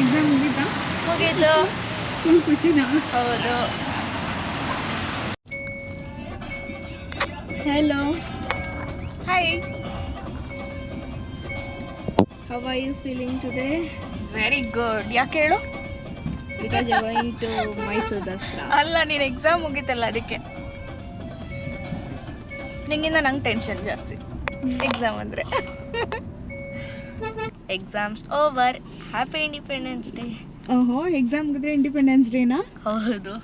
Exam ಮುಗೀತಾ? ಮುಗೀತು. Full ಖುಷಿನಾ? ಹೌದು. Hello hi how are you feeling today very good ಯಾಕೆ ಹೇಳು? Because you going to Mysuru Dasara ಅಲ್ಲ ನೀನು ಎಕ್ಸಾಮ್ ಮುಗೀತಲ್ಲ ಅದಕ್ಕೆ. ನಿಂಗಿಂದ ನಂಗೆ ಟೆನ್ಷನ್ ಜಾಸ್ತಿ. ಎಕ್ಸಾಮ್ ಅಂದರೆ. Exams over happy independence day ಓಹೋ ಎಕ್ಸಾಮ್ ಮುಗಿದ್ರೆ ಇಂಡಿಪೆಂಡೆನ್ಸ್ ಡೇನಾ ಹೌದು.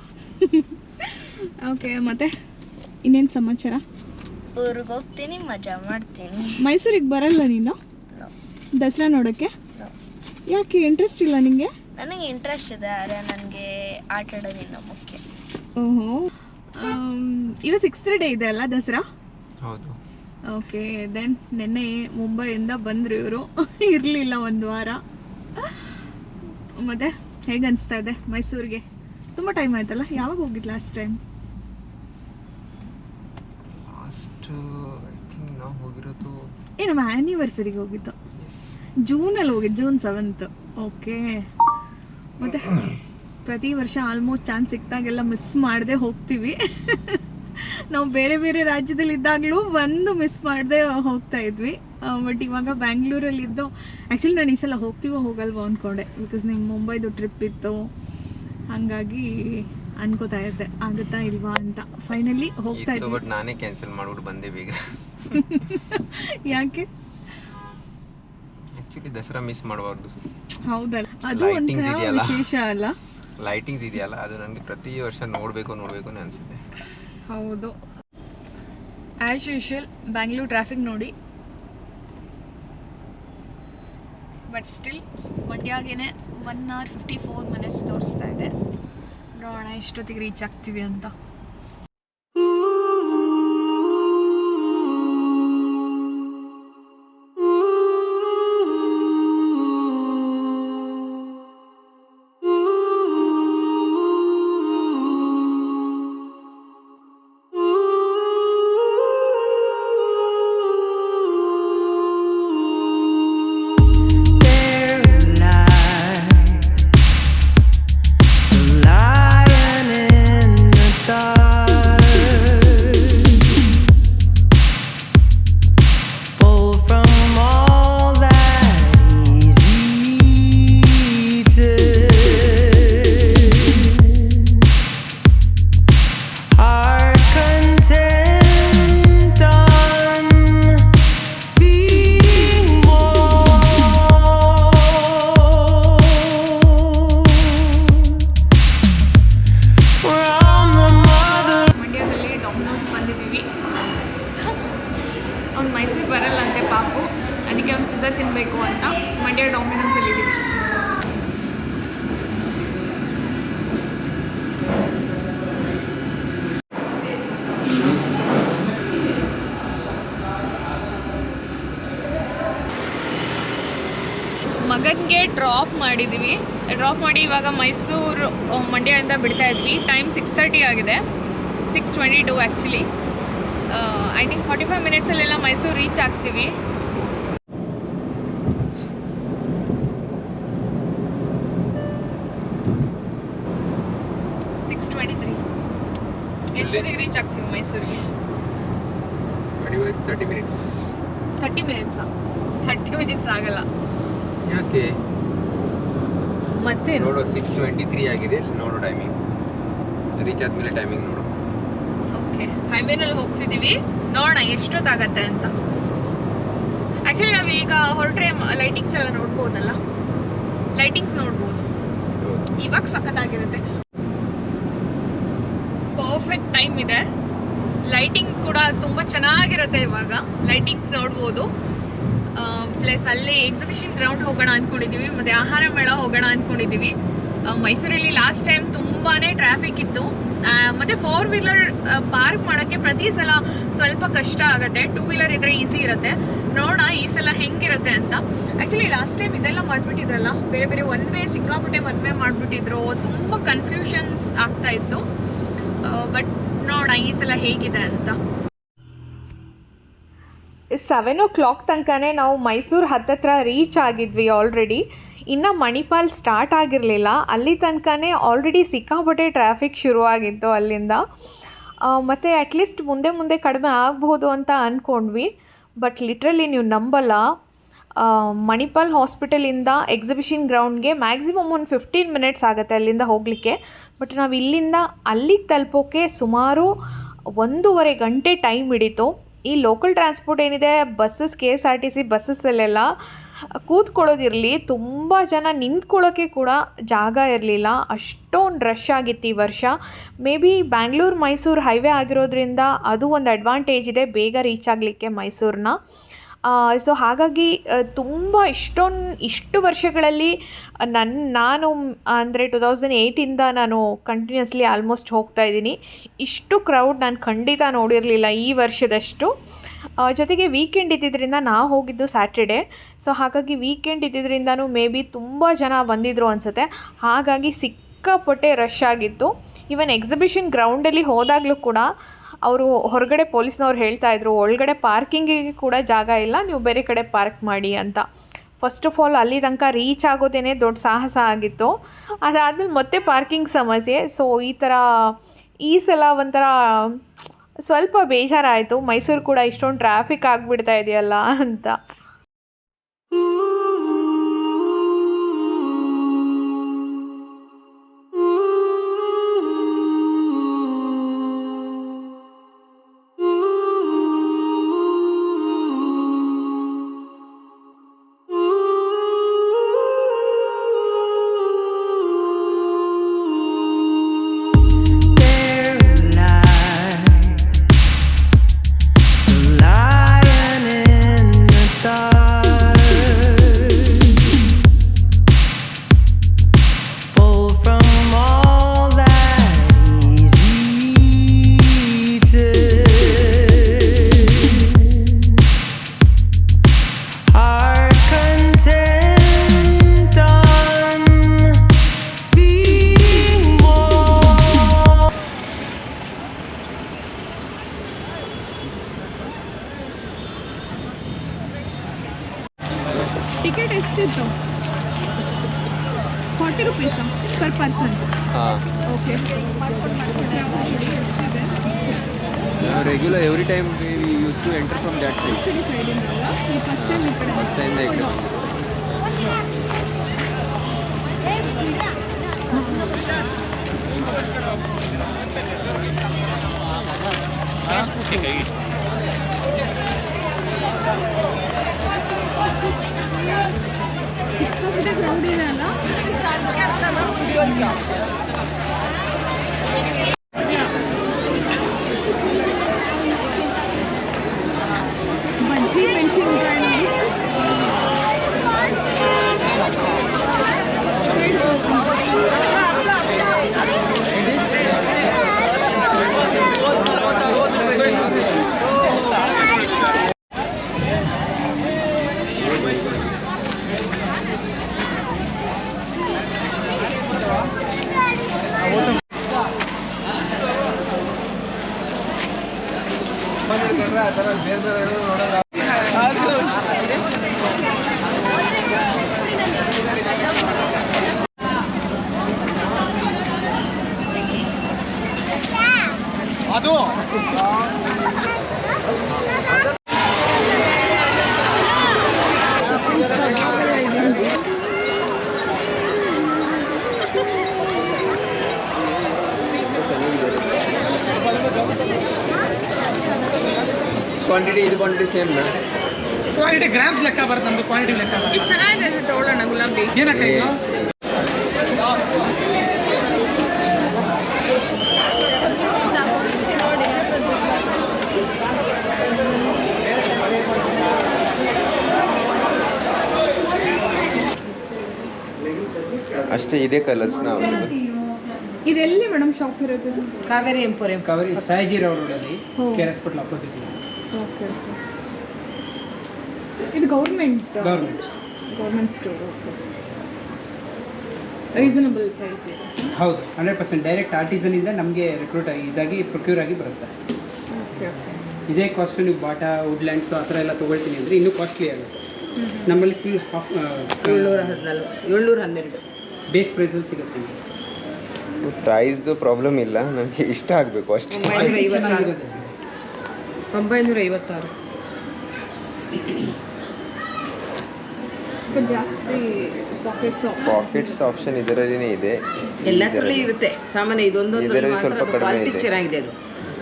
ಓಕೆ ಮತ್ತೆ ಇನ್ನೇನು ಸಮಾಚಾರ? ಊರಿಗೆ ಹೋಗ್ತೀನಿ ಮಜಾ ಮಾಡ್ತೀನಿ. ಮೈಸೂರಿಗೆ ಬರಲ್ಲ ನೀನು? No. ದಸರಾ ನೋಡೋಕ್ಕೆ No. ಯಾಕೆ ಇಂಟ್ರೆಸ್ಟ್ ಇಲ್ಲ ನಿಂಗೆ? ನನಗೆ ಇಂಟ್ರೆಸ್ಟ್ ಇದೆ ಆದರೆ ನನಗೆ ಆಟ ಆಡೋದಿಲ್ಲ ಮುಖ್ಯ. ಓಹೋ. ಇದು ಸಿಕ್ಸ್ತ್ ಡೇ ಇದೆ ಅಲ್ಲ ದಸರಾ? ಹೌದು. ಓಕೆ ದೆನ್ ನಿನ್ನೆ ಮುಂಬೈಯಿಂದ ಬಂದರು ಇವರು. ಇರಲಿಲ್ಲ ಒಂದು ವಾರ. ಮತ್ತೆ ಹೇಗೆ ಅನಿಸ್ತಾ ಇದೆ ಮೈಸೂರಿಗೆ? ತುಂಬ ಟೈಮ್ ಆಯ್ತಲ್ಲ ಯಾವಾಗ ಹೋಗಿದ್ದು ಲಾಸ್ಟ್ ಟೈಮ್ ನಾವು ಹೋಗಿರೋದು ಏ ನಮ್ಮ ಆ್ಯನಿವರ್ಸರಿಗೆ ಹೋಗಿದ್ದು. ಜೂನಲ್ಲಿ ಹೋಗಿದ್ದು ಜೂನ್ ಸೆವೆಂತ್ ಓಕೆ ಮತ್ತೆ ಪ್ರತಿ ವರ್ಷ ಆಲ್ಮೋಸ್ಟ್ ಚಾನ್ಸ್ ಸಿಕ್ತಾಗೆಲ್ಲ ಮಿಸ್ ಮಾಡದೆ ಹೋಗ್ತೀವಿ. ನಾವು ಬೇರೆ ಬೇರೆ ರಾಜ್ಯದಲ್ಲಿ ಇದ್ದಾಗಲೂ ಒಂದು ಮಿಸ್ ಮಾಡದೆ ಹೋಗ್ತಾ ಇದ್ವಿ. ಬಟ್ ಇವಾಗ ಬ್ಯಾಂಗ್ಳೂರಲ್ಲಿ ಇದ್ದೋ ಆ್ಯಕ್ಚುಲಿ ನಾನು ಈ ಸಲ ಹೋಗ್ತೀವೋ ಹೋಗಲ್ವೋ ಅಂದ್ಕೊಂಡೆ ಬಿಕಾಸ್ ನಿಮ್ಮ ಮುಂಬೈದು ಟ್ರಿಪ್ ಇತ್ತು. ಹಾಗಾಗಿ ಅನ್ಕೋತಾ ಇದ್ದೆ. ಆಗುತ್ತಾ ಇಲ್ವಾ ಅಂತ. ಫೈನಲಿ ಹೋಗ್ತಾ ಇದ್ದೆ ಬಟ್ ನಾನೇ ಕ್ಯಾನ್ಸಲ್ ಮಾಡ್ಬಿಟ್ಟು ಬಂದೆ ಈಗ. ಯಾಕೆ? ಆ್ಯಕ್ಚುಲಿ ದಸರಾ ಮಿಸ್ ಮಾಡಬಾರ್ದು. ಹೌದಲ್ಲ. ಅದು ಒಂಥರ ವಿಶೇಷ ಅಲ್ಲ. ಲೈಟಿಂಗ್ಸ್ ಇದೆಯಲ್ಲ. ಅದು ನನಗೆ ಪ್ರತಿ ವರ್ಷ ನೋಡಬೇಕು ನೋಡಬೇಕು ಅನಿಸುತ್ತೆ ಹೌದು. ಆ್ಯಸ್ ಯೂಶುವಲ್ ಬ್ಯಾಂಗ್ಳೂರ್ ಟ್ರಾಫಿಕ್ ನೋಡಿ. But still ಮಂಡ್ಯಾಗೇನೆ one hour fifty four minutes ತೋರಿಸ್ತಾ ಇದೆ. ನೋಡೋಣ ಎಷ್ಟೊತ್ತಿಗೆ ರೀಚ್ ಆಗ್ತೀವಿ ಅಂತ. ಡ್ರಾಪ್ ಮಾಡಿದ್ದೀವಿ ಡ್ರಾಪ್ ಮಾಡಿ ಇವಾಗ ಮೈಸೂರು ಮಂಡ್ಯದಿಂದ ಬಿಡ್ತಾ ಇದ್ವಿ. ಟೈಮ್ ಸಿಕ್ಸ್ ತರ್ಟಿ ಆಗಿದೆ. Six twenty two actually I think forty five ಮಿನಿಟ್ಸಲ್ಲೆಲ್ಲ Mysuru reach ಆಗ್ತೀವಿ. ಸಿಕ್ಸ್ ಟ್ವೆಂಟಿ ತ್ರೀ ಎಷ್ಟೊತ್ತಿಗೆ ರೀಚ್ ಆಗ್ತೀವಿ ಮೈಸೂರಿಗೆ? Thirty minutes thirty minutes thirty minutes ಆಗಲ್ಲ. ಯಾಕೆ? ಮತ್ತೆ ನೋಡು ಸಿಕ್ಸ್ ಟ್ವೆಂಟಿ ತ್ರೀ ಆಗಿದೆ ನೋಡೋ ಟೈಮಿಂಗ್ ರೀಚ್ ಆದ್ಮೇಲೆ ಟೈಮಿಂಗ್ ನೋಡು. ಓಕೆ ಹೈವೇನಲ್ಲಿ ಹೋಗ್ತಿದ್ದೀವಿ. ನೋಡೋಣ ಎಷ್ಟೊತ್ತಾಗತ್ತೆ ಅಂತ. ಆ್ಯಕ್ಚುಲಿ ನಾವು ಈಗ ಹೊರಟ್ರೆ ಲೈಟಿಂಗ್ಸ್ ಎಲ್ಲ ನೋಡ್ಬೋದಲ್ಲ? ಲೈಟಿಂಗ್ಸ್ ನೋಡ್ಬೋದು. ಇವಾಗ ಸಖತ್ತಾಗಿರುತ್ತೆ. ಪರ್ಫೆಕ್ಟ್ ಟೈಮ್ ಇದೆ. ಲೈಟಿಂಗ್ ಕೂಡ ತುಂಬ ಚೆನ್ನಾಗಿರುತ್ತೆ ಇವಾಗ. ಲೈಟಿಂಗ್ಸ್ ನೋಡ್ಬೋದು. ಪ್ಲಸ್ ಅಲ್ಲಿ ಎಕ್ಸಿಬಿಷನ್ ಗ್ರೌಂಡ್ ಹೋಗೋಣ ಅಂದ್ಕೊಂಡಿದ್ದೀವಿ ಮತ್ತು ಆಹಾರ ಮೇಳ ಹೋಗೋಣ ಅಂದ್ಕೊಂಡಿದ್ದೀವಿ ಮೈಸೂರಲ್ಲಿ ಲಾಸ್ಟ್ ಟೈಮ್ ತುಂಬಾ ಟ್ರಾಫಿಕ್ ಇತ್ತು. ಮತ್ತು ಫೋರ್ ವೀಲರ್ ಪಾರ್ಕ್ ಮಾಡೋಕ್ಕೆ ಪ್ರತಿ ಸಲ ಸ್ವಲ್ಪ ಕಷ್ಟ ಆಗುತ್ತೆ. ಟೂ ವೀಲರ್ ಇದ್ರೆ ಈಸಿ ಇರುತ್ತೆ. ನೋಡೋಣ ಈ ಸಲ ಹೆಂಗಿರುತ್ತೆ ಅಂತ. ಆ್ಯಕ್ಚುಲಿ ಲಾಸ್ಟ್ ಟೈಮ್ ಇದೆಲ್ಲ ಮಾಡಿಬಿಟ್ಟಿದ್ರಲ್ಲ, ಬೇರೆ ಬೇರೆ ಒನ್ ವೇ ಸಿಕ್ಕಾಪಟ್ಟೆ ಒನ್ ವೇ ಮಾಡಿಬಿಟ್ಟಿದ್ರು. ತುಂಬ ಕನ್ಫ್ಯೂಷನ್ಸ್ ಆಗ್ತಾ ಇತ್ತು. ಬಟ್ ನೋಡೋಣ ಈ ಸಲ ಹೇಗಿದೆ ಅಂತ. ಸೆವೆನ್ ಓ ಕ್ಲಾಕ್ ತನಕನೇ ನಾವು ಮೈಸೂರು ಹತ್ತತ್ರ ರೀಚ್ ಆಗಿದ್ವಿ ಆಲ್ರೆಡಿ ಇನ್ನು ಮಣಿಪಾಲ್ ಸ್ಟಾರ್ಟ್ ಆಗಿರಲಿಲ್ಲ. ಅಲ್ಲಿ ತನಕನೇ ಆಲ್ರೆಡಿ ಸಿಕ್ಕಾಪಟ್ಟೆ ಟ್ರಾಫಿಕ್ ಶುರುವಾಗಿತ್ತು ಅಲ್ಲಿಂದ. ಮತ್ತು ಅಟ್ಲೀಸ್ಟ್ ಮುಂದೆ ಮುಂದೆ ಕಡಿಮೆ ಆಗ್ಬೋದು ಅಂತ ಅಂದ್ಕೊಂಡ್ವಿ ಬಟ್ ಲಿಟ್ರಲಿ ನೀವು ನಂಬಲ್ಲ. ಮಣಿಪಾಲ್ ಹಾಸ್ಪಿಟಲಿಂದ ಎಕ್ಸಿಬಿಷನ್ ಗ್ರೌಂಡ್ಗೆ ಮ್ಯಾಕ್ಸಿಮಮ್ ಒಂದು ಫಿಫ್ಟೀನ್ ಮಿನಿಟ್ಸ್ ಆಗುತ್ತೆ ಅಲ್ಲಿಂದ ಹೋಗಲಿಕ್ಕೆ. ಬಟ್ ನಾವು ಇಲ್ಲಿಂದ ಅಲ್ಲಿಗೆ ತಲುಪೋಕ್ಕೆ ಸುಮಾರು ಒಂದೂವರೆ ಗಂಟೆ ಟೈಮ್ ಹಿಡಿತು. ಈ ಲೋಕಲ್ ಟ್ರಾನ್ಸ್ಪೋರ್ಟ್ ಏನಿದೆ buses K S R T C ಬಸ್ಸಸ್ಸಲ್ಲೆಲ್ಲ ಕೂತ್ಕೊಳ್ಳೋದಿರಲಿ ತುಂಬ ಜನ ನಿಂತ್ಕೊಳ್ಳೋಕ್ಕೆ ಕೂಡ ಜಾಗ ಇರಲಿಲ್ಲ. ಅಷ್ಟೊಂದು ರಶ್ ಆಗಿತ್ತು ಈ ವರ್ಷ. Maybe Bangalore Mysuru highway ಆಗಿರೋದ್ರಿಂದ ಅದು ಒಂದು ಅಡ್ವಾಂಟೇಜ್ ಇದೆ, ಬೇಗ ರೀಚ್ ಆಗಲಿಕ್ಕೆ ಮೈಸೂರನ್ನ ಸೊ ಹಾಗಾಗಿ ತುಂಬ ಇಷ್ಟೊಂದು, ಇಷ್ಟು ವರ್ಷಗಳಲ್ಲಿ ನನ್ನ ನಾನು, ಅಂದರೆ ಟು ತೌಸಂಡ್ ಏಯ್ಟಿಂದ ನಾನು ಕಂಟಿನ್ಯೂಸ್ಲಿ ಆಲ್ಮೋಸ್ಟ್ ಹೋಗ್ತಾ ಇದ್ದೀನಿ. ಇಷ್ಟು ಕ್ರೌಡ್ ನಾನು ಖಂಡಿತ ನೋಡಿರಲಿಲ್ಲ ಈ ವರ್ಷದಷ್ಟು. ಜೊತೆಗೆ ವೀಕೆಂಡ್ ಇದ್ದಿದ್ದರಿಂದ ನಾ ಹೋಗಿದ್ದು ಸ್ಯಾಟರ್ಡೆ ಸೊ ಹಾಗಾಗಿ ವೀಕೆಂಡ್ ಇದ್ದಿದ್ದರಿಂದನೂ ಮೇ ಬಿ ತುಂಬ ಜನ ಬಂದಿದ್ದರು ಅನಿಸುತ್ತೆ. ಹಾಗಾಗಿ ಸಿಕ್ಕಾಪಟ್ಟೆ ರಶ್ ಆಗಿತ್ತು. ಈವನ್ ಎಕ್ಸಿಬಿಷನ್ ಗ್ರೌಂಡಲ್ಲಿ ಹೋದಾಗಲೂ ಕೂಡ ಅವರು ಹೊರಗಡೆ ಪೊಲೀಸ್ನವ್ರು ಹೇಳ್ತಾ ಇದ್ರು, ಒಳಗಡೆ ಪಾರ್ಕಿಂಗಿಗೆ ಕೂಡ ಜಾಗ ಇಲ್ಲ, ನೀವು ಬೇರೆ ಕಡೆ ಪಾರ್ಕ್ ಮಾಡಿ ಅಂತ. ಫಸ್ಟ್ ಆಫ್ ಆಲ್ ಅಲ್ಲಿ ತನಕ ರೀಚ್ ಆಗೋದೇ ದೊಡ್ಡ ಸಾಹಸ ಆಗಿತ್ತು. ಅದಾದಮೇಲೆ ಮತ್ತೆ ಪಾರ್ಕಿಂಗ್ ಸಮಸ್ಯೆ. ಸೊ ಈ ಥರ ಈ ಸಲ ಒಂಥರ ಸ್ವಲ್ಪ ಬೇಜಾರಾಯಿತು. ಮೈಸೂರು ಕೂಡ ಇಷ್ಟೊಂದು ಟ್ರಾಫಿಕ್ ಆಗಿಬಿಡ್ತಾ ಇದೆಯಲ್ಲ ಅಂತ. ದ್ಯಾಟ್ ಸೈಡ್ ಸೈಡಿಂದ ಈ ಫಸ್ಟ್ ಟೈಮ್ ಈ ಕಡೆ ಫಸ್ಟ್ ಟೈಮ್ ಈ ಕಡೆ ಸಿಕ್ಕಾಪಟ್ಟೆ ಕ್ರೌಡ್ ಇದೆ ಅಲ್ಲ ಕ್ವಾಂಟಿಟಿ ಇದು ಕ್ವಾಂಟಿಟಿ ಸೇಮ್ನಾ ಕ್ವಾಲಿಟಿ ಗ್ರಾಮ್ಸ್ ಲೆಕ್ಕ ಬರುತ್ತೆ ನಮ್ದು ಕ್ವಾಲಿಟಿ ಲೆಕ್ಕ. ಬರುತ್ತೆ ಇದು ಚೆನ್ನಾಗಿದೆ ತಗೊಳ್ಳೋಣ ಗುಲಾಬಿ. ಏನಕ್ಕ ಅಷ್ಟೇ ಇದೇ ಕಲರ್ಸ್ ನಾವು. ಇದೆಲ್ಲಿ ಮೇಡಮ್ ಶಾಪ್ ಇರೋದು ಇದು? ಕಾವೇರಿ ಎಂಪೋರಿಯಂ ಕಾವೇರಿ ಸಾಯಿಜಿ ರೋಡ್ ಅಲ್ಲಿ K R hospital opposite okay okay ಇದು government government government store okay reasonable price ಇದೆ. ಹೌದು ಹಂಡ್ರೆಡ್ ಪರ್ಸೆಂಟ್ ಡೈರೆಕ್ಟ್ ಆರ್ಟಿಸನಿಂದ ನಮಗೆ ರಿಕ್ರೂಟ್ ಆಗಿ ಇದಾಗಿ ಪ್ರೊಕ್ಯೂರ್ ಆಗಿ ಬರುತ್ತೆ. ಓಕೆ ಓಕೆ ಇದೇ ಕಾಸ್ಟ್ ನೀವು ಬಾಟಾ ವುಡ್ಲ್ಯಾಂಡ್ಸ್ ಆ ಥರ ಎಲ್ಲ ತೊಗೊಳ್ತೀನಿ ಅಂದರೆ ಇನ್ನೂ ಕಾಸ್ಟ್ಲಿ ಆಗುತ್ತೆ. ನಮ್ಮಲ್ಲಿ ಫುಲ್ ಹಾಫ್ ಏಳ್ನೂರ ಹದಿನಾಲ್ಕು ಏಳ್ನೂರ ಹನ್ನೆರಡು. ಬೇಸ್ ಪ್ರೈಸಲ್ಲಿ ಸಿಗುತ್ತೆ. ಪ್ರೈಸ್ದು ಪ್ರಾಬ್ಲಮ್ ಇಲ್ಲ ನನಗೆ ಇಷ್ಟ ಆಗಬೇಕು ಅಷ್ಟೇ. ಒಂಬೈನೂರ ಐವತ್ತಾರು ಒಂಬೈನೂರ ಐವತ್ತಾರು ಸ್ವಲ್ಪ ಜಾಸ್ತಿ ಪಾಕೆಟ್ಸ್ ಆಪ್ಷನ್ ಇದರಲ್ಲಿನೇ ಇದೆ. ಎಲ್ಲದರಲ್ಲೂ ಇರುತ್ತೆ. ಸಾಮಾನ್ಯ ಇದೊಂದೊಂದು ಇದರಲ್ಲಿ ಸ್ವಲ್ಪ ಕಡಿಮೆ ಕ್ವಾಲಿಟಿ ಇದೆ. ಚೆನ್ನಾಗಿದೆ ಅದು.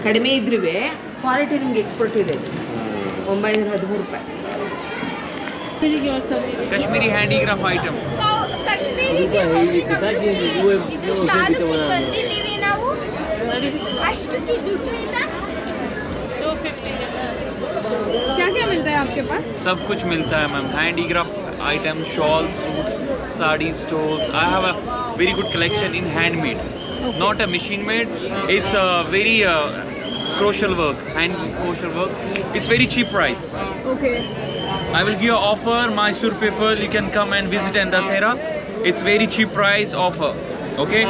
ಕಡಿಮೆ ಇದ್ರೂ ಕ್ವಾಲಿಟಿ ನಿಮ್ಗೆ ಎಕ್ಸ್ಪರ್ಟ್ ಇದೆ ಇದು. ಒಂಬೈನೂರ ಹದಿಮೂರು ರೂಪಾಯಿ. ಕಾಶ್ಮೀರಿ ಹ್ಯಾಂಡಿಕ್ರಾಫ್ಟ್ ಐಟಮ್ ಇದು ಶಾಲು ತಂದಿದ್ದೀವಿ ನಾವು ಅಷ್ಟು ದುಡ್ಡು ಇಲ್ಲ क्या क्या मिलता है आपके पास सब कुछ मिलता है ma'am handicraft item shawl suits sari stoles I have a very good collection in handmade not a machine made it's a very uh, crochet work hand crochet work it's very cheap price okay i will give you offer mysore people you can come and visit in dasera it's very cheap price offer okay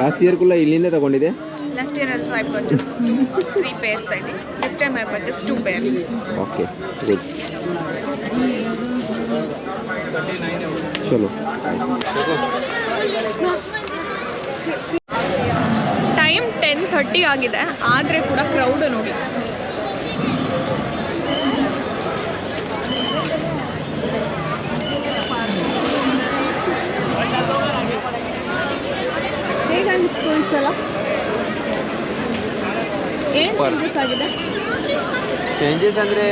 last year ಕೂಡ ಇಲ್ಲಿಂದ ತಗೊಂಡಿದೆ last year also I purchase two three pairs I think this time I purchase two pair okay good ಚಲೋ time ten thirty ಆಗಿದೆ ಆದರೆ ಕೂಡ crowd ನೋಡಿ ಹೇಗೆ ಅನಿಸ್ತು ಈ ಸಲ? ಏನು. ಚೇಂಜಸ್ ಆಗಿದೆ? ಚೇಂಜಸ್ ಅಂದರೆ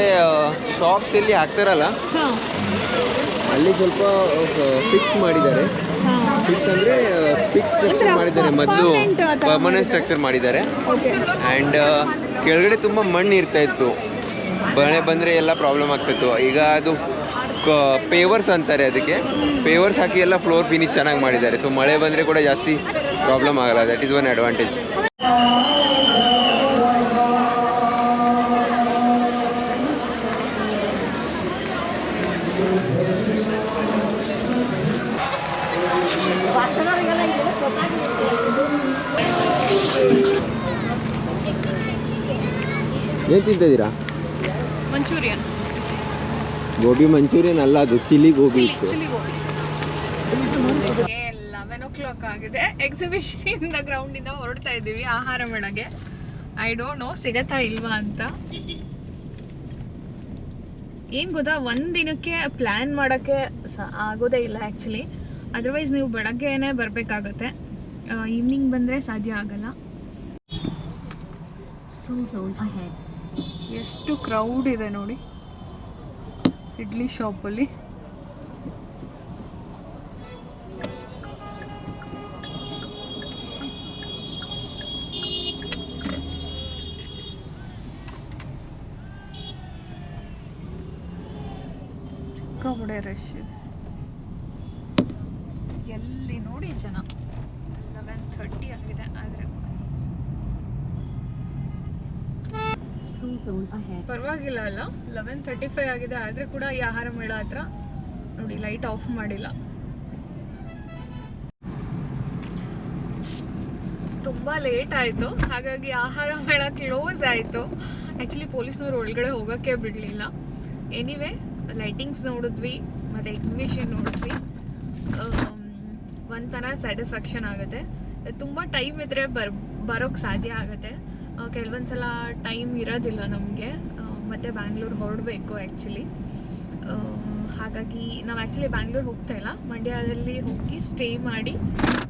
ಶಾಪ್ಸ್ ಇಲ್ಲಿ ಹಾಕ್ತಾರಲ್ಲ? ಅಲ್ಲಿ ಸ್ವಲ್ಪ ಫಿಕ್ಸ್ ಮಾಡಿದ್ದಾರೆ. ಫಿಕ್ಸ್ ಅಂದರೆ ಫಿಕ್ಸ್ ಸ್ಟ್ರಕ್ಚರ್ ಮಾಡಿದ್ದಾರೆ. ಮೊದಲು ಪರ್ಮನೆಂಟ್ ಸ್ಟ್ರಕ್ಚರ್ ಮಾಡಿದ್ದಾರೆ. ಅಂಡ್ ಆ್ಯಂಡ್ ಕೆಳಗಡೆ ತುಂಬ ಮಣ್ಣು ಇರ್ತಾ ಇತ್ತು. ಮಳೆ ಬಂದರೆ ಎಲ್ಲ ಪ್ರಾಬ್ಲಮ್ ಆಗ್ತಿತ್ತು. ಈಗ ಅದು ಪೇವರ್ಸ್ ಅಂತಾರೆ ಅದಕ್ಕೆ. ಪೇವರ್ಸ್ ಹಾಕಿ ಎಲ್ಲ ಫ್ಲೋರ್ ಫಿನಿಶ್ ಚೆನ್ನಾಗಿ ಮಾಡಿದ್ದಾರೆ. ಸೊ ಮಳೆ ಬಂದರೆ ಕೂಡ ಜಾಸ್ತಿ ಪ್ರಾಬ್ಲಮ್ ಆಗಲ್ಲ. ದಟ್ ಈಸ್ ಒನ್ ಅಡ್ವಾಂಟೇಜ್ ಏನು ತಿಂತಿದ್ದೀರಾ ಮಂಚೂರಿಯನ್ ಗೋಬಿ ಮಂಚೂರಿಯನ್ ಅಲ್ಲ ಅದು ಚಿಲ್ಲಿ ಗೋಬಿ ಇತ್ತು chilli gobi eleven o'clock ಆಗಿದೆ. ಎಕ್ಸಿಬಿಷನ್ ಇಂದ ಗ್ರೌಂಡ್ ಇಂದ ಹೊರಡ್ತಾ ಇದ್ದೀವಿ ಆಹಾರ ಮೇಳಗೆ. ಐ ಡೋಂಟ್ ನೋ ಸಿಗತ್ತಾ ಇಲ್ವಾ ಅಂತ. ಏನ್ ಗೊತ್ತಾ ಒಂದ್ ದಿನಕ್ಕೆ ಪ್ಲಾನ್ ಮಾಡಕ್ಕೆ ಸ- ಆಗೋದೇ ಇಲ್ಲ ಆ್ಯಕ್ಚುಲಿ ಅದರ್ವೈಸ್ ನೀವು ಬೆಳಗ್ಗೆನೆ ಬರಬೇಕಾಗತ್ತೆ. ಈವ್ನಿಂಗ್ ಬಂದರೆ ಸಾಧ್ಯ ಆಗಲ್ಲ. ಎಷ್ಟು ಕ್ರೌಡ್ ಇದೆ ನೋಡಿ. ಇಡ್ಲಿ ಶಾಪಲ್ಲಿ ಸಿಕ್ಕಾಪಡೆ ರಶ್ ಇದೆ. ಎಲ್ಲಿ ನೋಡಿ ಜನ? ಲೆವೆನ್ ಥರ್ಟಿ ಆಗಿದೆ ಆದರೆ ಪರವಾಗಿಲ್ಲ ಅಲ್ಲ ಲೆವೆನ್ ತರ್ಟಿ ಫೈವ್ ಆಗಿದೆ ಆದರೆ ಕೂಡ ಈ ಆಹಾರ ಮೇಳ ಹತ್ರ ನೋಡಿ ಲೈಟ್ ಆಫ್ ಮಾಡಿಲ್ಲ. ತುಂಬ ಲೇಟ್ ಆಯಿತು ಹಾಗಾಗಿ ಆಹಾರ ಮೇಳ ಕ್ಲೋಸ್ ಆಯಿತು. ಆ್ಯಕ್ಚುಲಿ ಪೊಲೀಸ್ನವ್ರು ಒಳಗಡೆ ಹೋಗೋಕ್ಕೆ ಬಿಡಲಿಲ್ಲ. ಎನಿವೆ ಲೈಟಿಂಗ್ಸ್ ನೋಡಿದ್ವಿ, ಮತ್ತು ಎಕ್ಸಿಬಿಷನ್ ನೋಡಿದ್ವಿ. ಒಂಥರ ಸ್ಯಾಟಿಸ್ಫ್ಯಾಕ್ಷನ್ ಆಗುತ್ತೆ. ತುಂಬ ಟೈಮ್ ಇದ್ದರೆ ಬರ್ ಬರೋಕ್ಕೆ ಸಾಧ್ಯ ಆಗುತ್ತೆ. ಕೆಲವೊಂದು ಸಲ ಟೈಮ್ ಇರೋದಿಲ್ಲ ನಮಗೆ. ಮತ್ತು ಬ್ಯಾಂಗ್ಳೂರು ಹೊರಡಬೇಕು ಆ್ಯಕ್ಚುಲಿ ಹಾಗಾಗಿ ನಾವು ಆ್ಯಕ್ಚುಲಿ ಬ್ಯಾಂಗ್ಳೂರ್ ಹೋಗ್ತಾ ಇಲ್ಲ. ಮಂಡ್ಯದಲ್ಲಿ ಹೋಗಿ ಸ್ಟೇ ಮಾಡಿ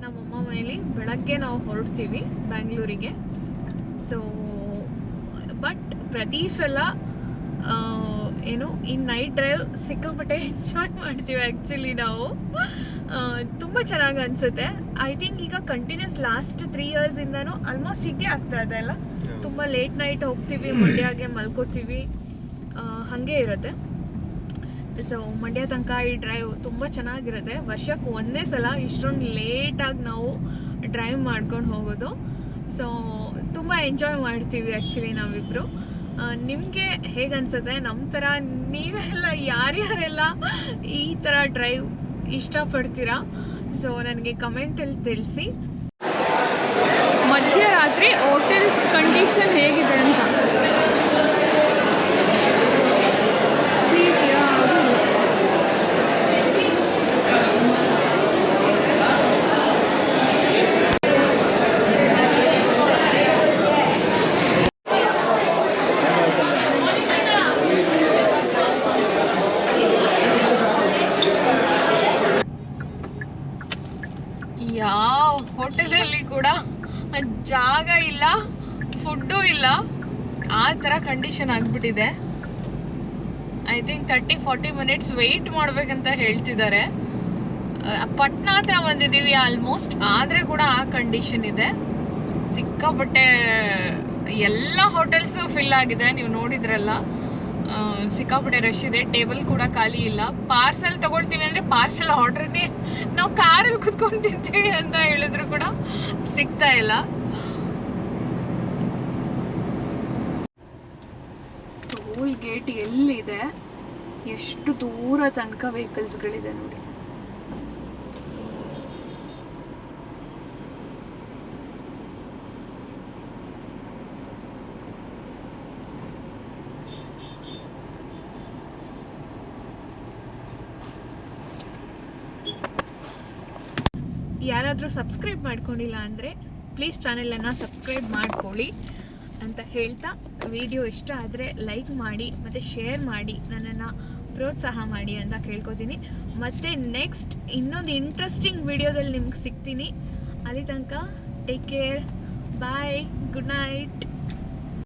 ನಮ್ಮಮ್ಮ ಮನೇಲಿ ಬೆಳಗ್ಗೆ ನಾವು ಹೊರಡ್ತೀವಿ ಬ್ಯಾಂಗ್ಳೂರಿಗೆ ಸೊ ಬಟ್ ಪ್ರತಿ ಸಲ ಏನು ಈ ನೈಟ್ ಡ್ರೈವ್ ಸಿಕ್ಕಾಪಟ್ಟೆ ಎಂಜಾಯ್ ಮಾಡ್ತೀವಿ ಆ್ಯಕ್ಚುಲಿ ನಾವು. ತುಂಬ ಚೆನ್ನಾಗಿ ಅನಿಸುತ್ತೆ. ಐ ಥಿಂಕ್ ಈಗ ಕಂಟಿನ್ಯೂಸ್ ಲಾಸ್ಟ್ ತ್ರೀ ಇಯರ್ಸಿಂದನೂ ಆಲ್ಮೋಸ್ಟ್ ಹೀಗೆ ಆಗ್ತಾ ಇದೆ ಅಲ್ಲ? ತುಂಬ ಲೇಟ್ ನೈಟ್ ಹೋಗ್ತೀವಿ ಮಂಡ್ಯಾಗೆ ಮಲ್ಕೋತೀವಿ. ಹಾಗೆ ಇರುತ್ತೆ. ಸೊ ಮಂಡ್ಯ ತನಕ ಈ ಡ್ರೈವ್ ತುಂಬ ಚೆನ್ನಾಗಿರುತ್ತೆ. ವರ್ಷಕ್ಕೆ ಒಂದೇ ಸಲ ಇಷ್ಟೊಂದು ಲೇಟಾಗಿ ನಾವು ಡ್ರೈವ್ ಮಾಡ್ಕೊಂಡು ಹೋಗೋದು. ಸೊ ತುಂಬ ಎಂಜಾಯ್ ಮಾಡ್ತೀವಿ ಆ್ಯಕ್ಚುಲಿ ನಾವಿಬ್ಬರು ನಿಮಗೆ ಹೇಗೆ ನಮ್ಮ ಥರ ನೀವೆಲ್ಲ ಯಾರ್ಯಾರೆಲ್ಲ ಈ ಥರ ಡ್ರೈವ್ ಇಷ್ಟಪಡ್ತೀರಾ? ಸೊ ನನಗೆ ಕಮೆಂಟಲ್ಲಿ ತಿಳಿಸಿ. ಮಧ್ಯರಾತ್ರಿ ಹೋಟೆಲ್ಸ್ ಕಂಡೀಷನ್ ಹೇಗಿದೆ ಅಂತ ಸೀಟ್ ಯಾವುದು ಯಾವ ಹೋಟೆಲಲ್ಲಿ ಕೂಡ ಜಾಗ ಇಲ್ಲ ಫುಡ್ಡು ಇಲ್ಲ ಆ ಥರ ಆಗಿಬಿಟ್ಟಿದೆ I think thirty forty minutes wait ಮಾಡ್ಬೇಕಂತ ಹೇಳ್ತಿದ್ದಾರೆ. ಪಟ್ನಾ ಹತ್ರ ಬಂದಿದ್ದೀವಿ ಆಲ್ಮೋಸ್ಟ್ ಆದರೆ ಕೂಡ ಆ ಕಂಡೀಷನ್ ಇದೆ. ಸಿಕ್ಕಾಪಟ್ಟೆ ಎಲ್ಲ ಹೋಟೆಲ್ಸು ಫಿಲ್ ಆಗಿದೆ. ನೀವು ನೋಡಿದ್ರಲ್ಲ. ಸಿಕ್ಕಾಪಟ್ಟೆ ರಶ್ ಇದೆ. ಟೇಬಲ್ ಕೂಡ ಖಾಲಿ ಇಲ್ಲ. ಪಾರ್ಸೆಲ್ ತಗೊಳ್ತೀವಿ ಅಂದರೆ ಪಾರ್ಸೆಲ್ ಆರ್ಡ್ರನ್ನೇ ನಾವು ಕಾರಲ್ಲಿ ಕುತ್ಕೊಂಡು ತಿಂತೀವಿ ಅಂತ ಹೇಳಿದ್ರು ಕೂಡ ಸಿಗ್ತಾ ಇಲ್ಲ. ಟೋಲ್ ಗೇಟ್ ಎಲ್ಲಿದೆ? ಎಷ್ಟು ದೂರ ತನಕ ವೆಹಿಕಲ್ಸ್ಗಳಿದೆ ನೋಡಿ. ಯಾರಾದರೂ ಸಬ್ಸ್ಕ್ರೈಬ್ ಮಾಡ್ಕೊಂಡಿಲ್ಲ ಅಂದರೆ ಪ್ಲೀಸ್ ಚಾನೆಲನ್ನು ಸಬ್ಸ್ಕ್ರೈಬ್ ಮಾಡ್ಕೊಳ್ಳಿ ಅಂತ ಹೇಳ್ತಾ ವಿಡಿಯೋ ಇಷ್ಟ ಆದರೆ ಲೈಕ್ ಮಾಡಿ ಮತ್ತು ಶೇರ್ ಮಾಡಿ, ನನ್ನನ್ನು ಪ್ರೋತ್ಸಾಹ ಮಾಡಿ ಅಂತ ಕೇಳ್ಕೊತೀನಿ. ಮತ್ತು ನೆಕ್ಸ್ಟ್ ಇನ್ನೊಂದು ಇಂಟ್ರೆಸ್ಟಿಂಗ್ ವಿಡಿಯೋದಲ್ಲಿ ನಿಮ್ಗೆ ಸಿಗ್ತೀನಿ. ಅಲ್ಲಿ ತನಕ take care bye good night